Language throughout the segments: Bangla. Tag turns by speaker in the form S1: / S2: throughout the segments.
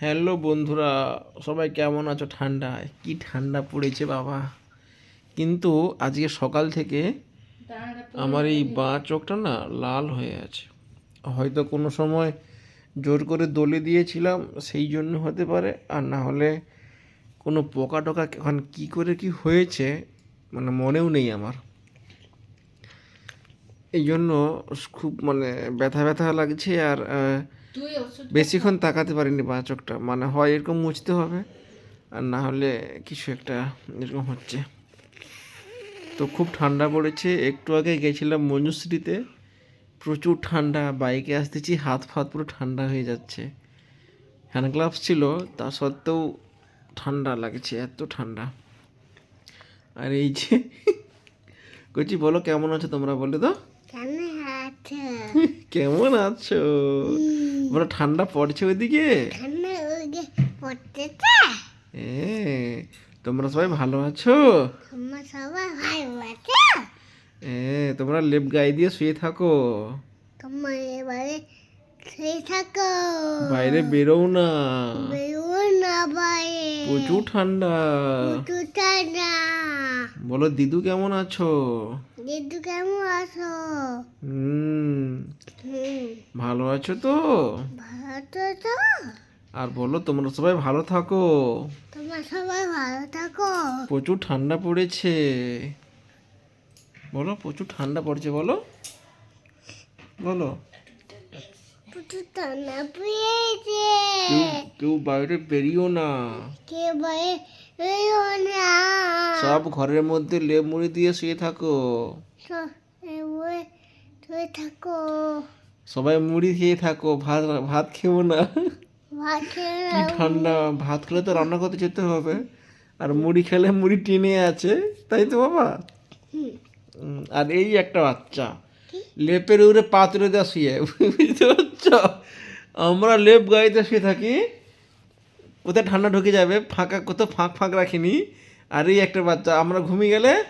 S1: হ্যালো বন্ধুরা, সবাই কেমন আছো? ঠান্ডায়। কি ঠান্ডা পড়েছে বাবা। কিন্তু আজকে সকাল থেকে আমার এই বাঁ চোখটা না লাল হয়ে আছে। হয়তো কোনো সময় জোর করে দলে দিয়েছিলাম, সেই জন্য হতে পারে। আর না হলে কোনো পোকা টোকা এখন কী করে কি হয়েছে মানে মনেও নেই আমার। এই জন্য খুব মানে ব্যথা ব্যথা লাগছে আর বেশিক্ষণ তাকাতে পারিনি বাঁ চোখটা। মানে হয় এরকম মুছতে হবে আর না হলে কিছু একটা এরকম হচ্ছে। তো খুব ঠান্ডা পড়েছে। একটু আগে গেছিলাম মঞ্জুশ্রীতে। প্রচুর ঠান্ডা বাইকে আসতেছি হাত ফাত পুরো ঠান্ডা হয়ে যাচ্ছে। হ্যান্ড গ্লাভস ছিল তা সত্ত্বেও ঠান্ডা লাগছে এত ঠান্ডা। আর এই যে কচি বলো কেমন আছো তোমরা বলে তো
S2: কেমন আছো?
S1: বড় ঠান্ডা পড়ছে ওইদিকে? এ তোমরা সবাই ভালো আছো?
S2: আমার সবাই ভালো আছে?
S1: এ তোমরা লেপ গায়ে দিয়ে শুয়ে থাকো।
S2: তোমার এবারে থাকো।
S1: বাইরে বেরোও না।
S2: বেরো না বাইরে।
S1: প্রচুর ঠান্ডা।
S2: প্রচুর ঠান্ডা।
S1: বলো দিদু কেমন আছো?
S2: দিদু কেমন আছো?
S1: হুম। ভালো আছো তো?
S2: ভালো তো তো।
S1: আর বলো তোমরা সবাই ভালো থাকো।
S2: তোমরা সবাই ভালো থাকো।
S1: প্রচুর ঠান্ডা পড়েছে। বলো প্রচুর ঠান্ডা পড়ছে বলো। বলো।
S2: প্রচুর ঠান্ডা
S1: কেউ কেউ বাইরে বেরিও না।
S2: কে বাইরে
S1: সব ঘরের মধ্যে লেপ মুড়ি দিয়ে শুয়ে থাকো।
S2: থাকো।
S1: সবাই মুড়ি খেয়ে থাকো ভাত ভাত খেও না। কি ঠান্ডা ভাত খেলে তো রান্না করতে যেতে হবে। আর মুড়ি খেলে মুড়ি টেনে আছে তাই তো বাবা? আর এই একটা বাচ্চা। লেপের উপরে পা তুলে দেওয়া শুয়ে। বুঝতে পারছ? আমরা লেপ গাড়িতে শুয়ে থাকি। কোথায় ঠান্ডা ঢুকে যাবে, ফাঁকা, কোথাও ফাঁক ফাঁক রাখিনি। আর এই একটা বাচ্চা, আমরা ঘুমিয়ে গেলে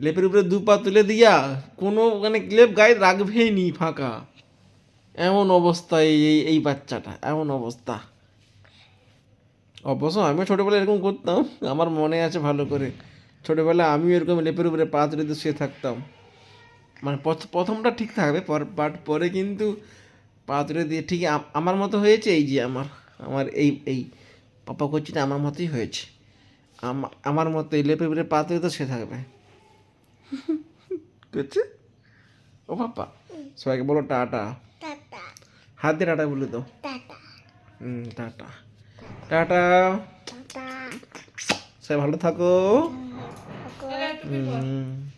S1: লেপের উপরে দু পা তুলে দিয়া কোনো মানে লেপ গায়ে রাখবেই নি ফাঁকা। এমন অবস্থা এই, এই- বাচ্চাটা, এমন অবস্থা। অবশ্য আমিও ছোটোবেলায় এরকম করতাম, আমার মনে আছে ভালো করে। ছোটোবেলায় আমিও এরকম লেপের উপরে পা তুলে দিয়ে শুয়ে থাকতাম। মানে প্রথ- প্রথমটা ঠিক থাকবে, পর, বাট পরে কিন্তু পা তুলে দিয়ে ঠিক আমার মতো হয়েছে এই যে আমার আমার এই এই। পাপা করছিটা আমার মতোই হয়েছে। আমা- আমার মতো এই লেপের উপরে পা তুলে তো সে থাকবে। করছে ও পাপা। সবাইকে বলো টাটা।
S2: টাটা।
S1: হাত দিয়ে টাটা বলে তো
S2: টাটা।
S1: হুম
S2: টাটা।
S1: সবাই ভালো থাকো।
S2: থাকো
S1: হুম